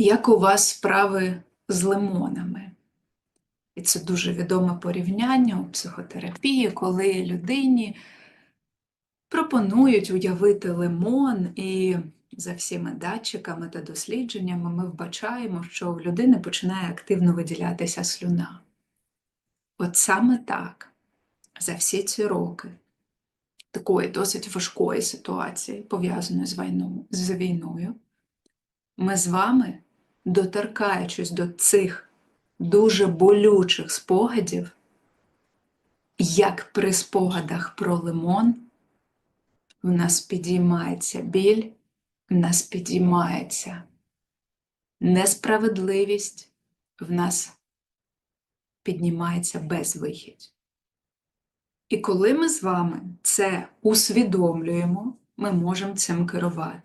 Як у вас справи з лимонами? І це дуже відоме порівняння у психотерапії, коли людині пропонують уявити лимон, і за всіма датчиками та дослідженнями ми вбачаємо, що в людини починає активно виділятися слюна. От саме так, за всі ці роки такої досить важкої ситуації, пов'язаної з війною, ми з вами, доторкаючись до цих дуже болючих спогадів, як при спогадах про лимон, в нас підіймається біль, в нас підіймається несправедливість, в нас піднімається безвихідь. І коли ми з вами це усвідомлюємо, ми можемо цим керувати.